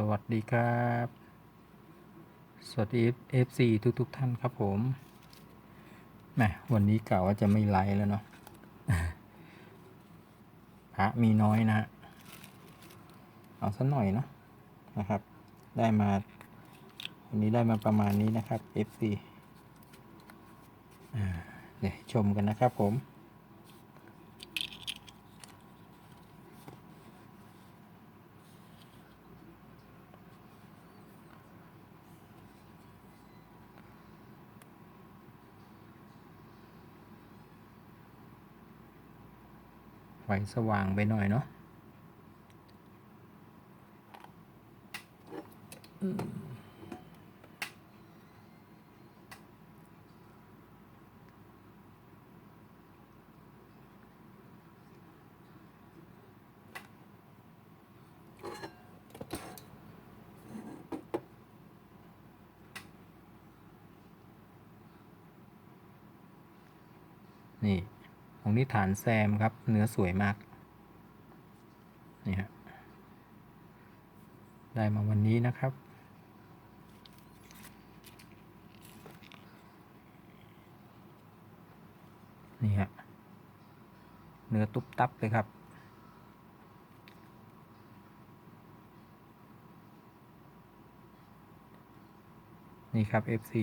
สวัสดีครับ สวัสดี FC ทุกทุกๆท่านครับผมแหมวันนี้กล่าวว่าจะไม่ไลฟ์แล้วเนาะพระมีน้อยนะ เอาสักหน่อยเนาะนะครับ ได้มา วันนี้ได้มาประมาณนี้นะครับ FC อ่าเดี๋ยวชมกันนะครับผม ไฟสว่างไปหน่อยเนาะนี่ ของนี้ฐานแซมครับ เนื้อสวยมาก นี่ฮะ ได้มาวันนี้นะครับ นี่ฮะ เนื้อตุบตับเลยครับนี่ครับ FC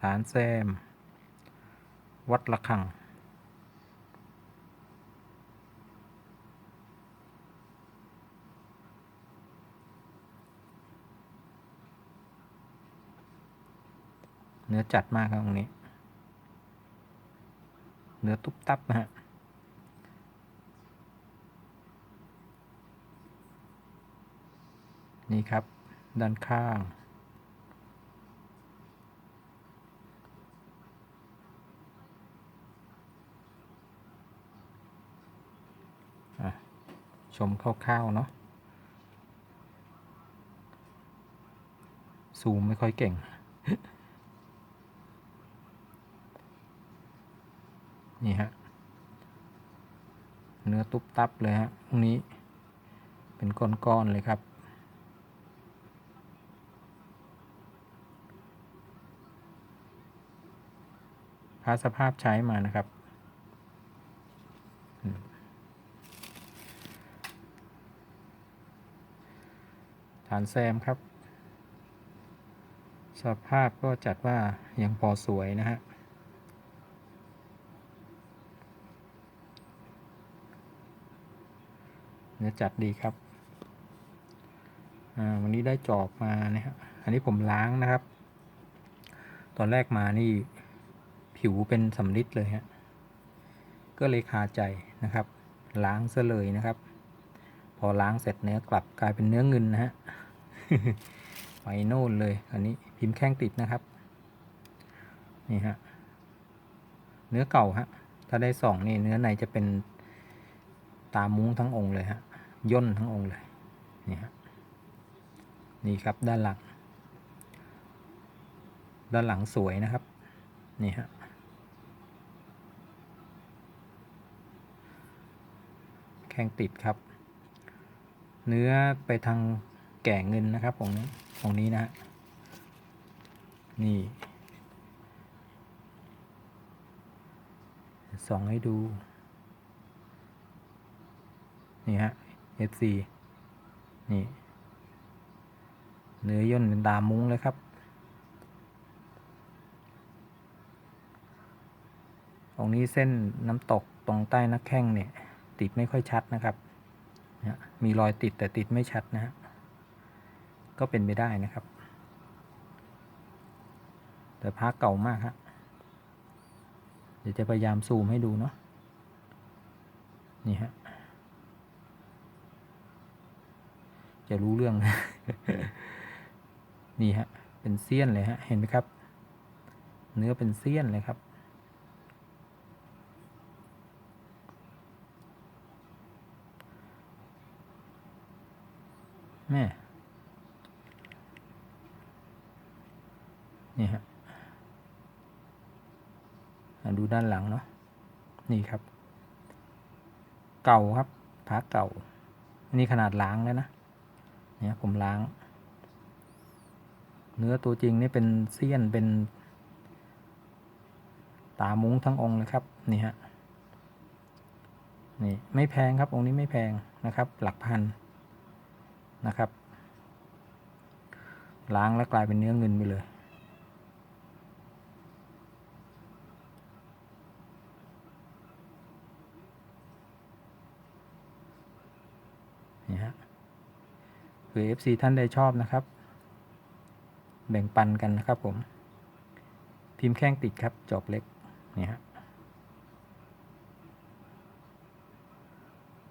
ฐานแซม วัดระฆัง เนื้อจัดมากครับตรงนี้ เนื้อตุ๊บตับนะฮะนี่ครับ ด้านข้าง อะ ชมคร่าวๆเนาะซูมไม่ค่อยเก่ง นี่ฮะ เนื้อตุ๊บตับเลยฮะตรงนี้เป็นก้อนๆเลยครับพาสภาพใช้มานะครับอืมฐานแซมครับ สภาพก็จัดว่ายังพอสวยนะฮะเนื้อจัดดีครับ วันนี้ได้จอบมานะครับอันนี้ผมล้างนะครับ ตอนแรกมานี่ผิวเป็นสำลิดเลยฮะ ก็เลยคาใจนะครับ ล้างซะเลยนะครับ พอล้างเสร็จเนื้อกลับกลายเป็นเนื้อเงินนะฮะ ไปโน่นเลย อันนี้พิมพ์แข้งติดนะครับ นี่ฮะ เนื้อเก่าฮะ ถ้าได้สองนี่เนื้อในจะเป็นตามุ้งทั้งองค์เลยฮะ ย่นทั้งองค์เลย นี่ฮะ นี่ครับด้านหลัง ด้านหลังสวยนะครับ นี่ฮะแข้งติดครับ เนื้อไปทาง ก่เงินนะครับของนี้ของนี้นะฮะนี่ส่องให้ดู นี่ฮะ FC นี่ เนื้อย่นเป็นตามมุ้งเลยครับ ตรงนี้เส้นน้ำตกตรงใต้นักแข้งเนี่ย ติดไม่ค่อยชัดนะครับ มีรอยติดแต่ติดไม่ชัดนะฮะ ก็เป็นไปได้นะครับ แต่พักเก่ามากฮะเดี๋ยวจะพยายามซูมให้ดูเนาะนี่ฮะจะรู้เรื่อง นี่ฮะ เป็นเสี้ยนเลยฮะ เห็นไหมครับ เนื้อเป็นเสี้ยนเลยครับ แม่ นี่ฮะดูด้านหลังเนาะนี่ครับ เก่าครับพระเก่า อันนี้ขนาดล้างแล้วนะเนี่ยผมล้าง เนื้อตัวจริงนี่เป็นเสี้ยนเป็น ตามุ้งทั้งองค์เลยครับนี่ฮะนี่ไม่แพงครับองค์นี้ไม่แพงนะครับ หลักพันนะครับ ล้างแล้วกลายเป็นเนื้อเงินไปเลย ฮะเผื่อ FC ท่านใดชอบนะครับ แบ่งปันกันนะครับผม พิมพ์แข้งติดครับ จอบเล็กนี่ฮะ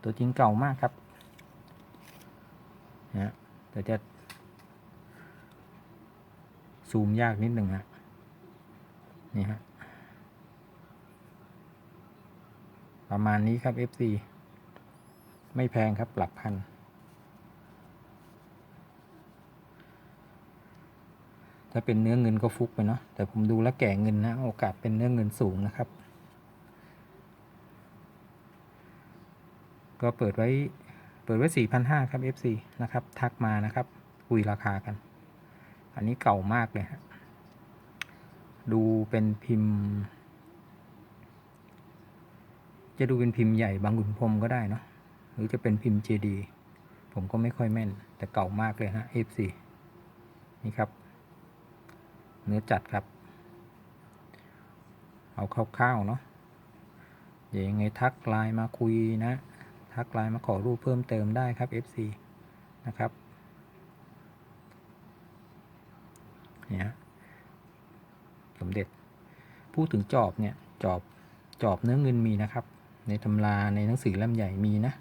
ตัวจริงเก่ามากครับนะฮะแต่จะ ซูมยากนิดหนึ่งฮะนี่ฮะประมาณนี้ครับ FC ไม่แพงครับหลักพัน ถ้าเป็นเนื้อเงินก็ฟุกไปเนาะแต่ผมดูแล้วแก่เงินนะโอกาสเป็นเนื้อเงินสูงนะครับ ก็เปิดไว้เปิดไว้สี่พันห้าครับ FC นะครับ ทักมานะครับ คุยราคากัน อันนี้เก่ามากเลยฮะดูเป็นพิมพ์ จะดูเป็นพิมพ์ใหญ่บางขุนพรมก็ได้เนาะหรือจะเป็นพิมพ์ JD ผมก็ไม่ค่อยแม่น แต่เก่ามากเลยฮะ F4 นี่ครับ เนื้อจัดครับ เอาคร่าวๆเนาะเดี๋ยวยังไงทักไลน์มาคุยนะ ทักไลน์มาขอรูปเพิ่มเติมได้ครับ FC นะครับเนี่ยสมเด็จ พูดถึงจอบเนี่ยจอบจอบเนื้อเงินมีนะครับ ในตำราในหนังสือเล่มใหญ่มีนะ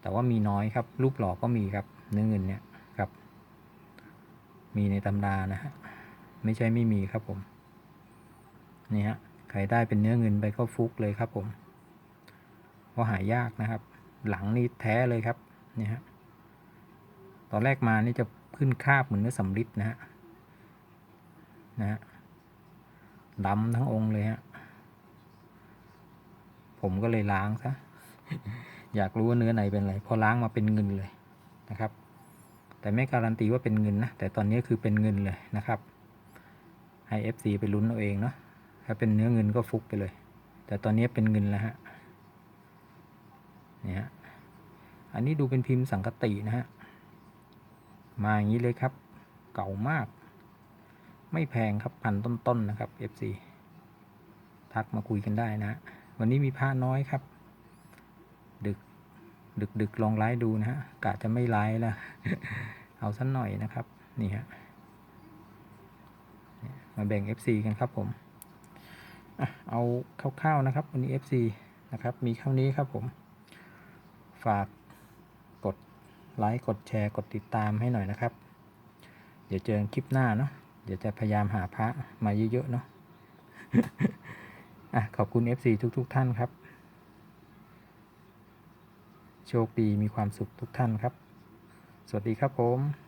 แต่ว่ามีน้อยครับ รูปหล่อก็มีครับ เนื้อเงินเนี่ยครับ มีในตำรานะฮะ ไม่ใช่ไม่มีครับผมนี่ฮะใครได้เป็นเนื้อเงินไปก็ฟุกเลยครับผมเพราะหายากนะครับ หลังนี่แท้เลยครับนี่ฮะตอนแรกมานี่จะขึ้นคาบเหมือนเนื้อสำริดนะฮะนะฮะดำทั้งองค์เลยฮะผมก็เลยล้างซะอยากรู้ว่าเนื้อไหนเป็นอะไรพอล้างมาเป็นเงินเลยนะครับ แต่ไม่การันตีว่าเป็นเงินนะแต่ตอนนี้คือเป็นเงินเลยนะครับ ให้ FC ไปลุ้นเอาเองเนาะถ้าเป็นเนื้อเงินก็ฟุกไปเลย แต่ตอนนี้เป็นเงินแล้วฮะเนี่ยฮะอันนี้ดูเป็นพิมพ์สังกตินะฮะมาอย่างนี้เลยครับ เก่ามาก ไม่แพงครับพันต้นๆนะครับ FC ทักมาคุยกันได้นะ วันนี้มีผ้าน้อยครับ ดึกดึกดึกลองไลฟ์ดูนะฮะกะจะไม่ไลฟ์แล้วเอาสักหน่อยนะครับ นี่ฮะ มาแบ่ง FC กันครับผมเอาคร่าวๆนะครับวันนี้ FC นะครับมีเท่านี้ครับผม ฝากกดไลค์กดแชร์กดติดตามให้หน่อยนะครับ เดี๋ยวเจอกันคลิปหน้าเนาะเดี๋ยวจะพยายามหาพระมาเยอะๆเนาะอะขอบคุณ FC ทุกๆ ท่านครับ โชคดีมีความสุขทุกท่านครับ สวัสดีครับผม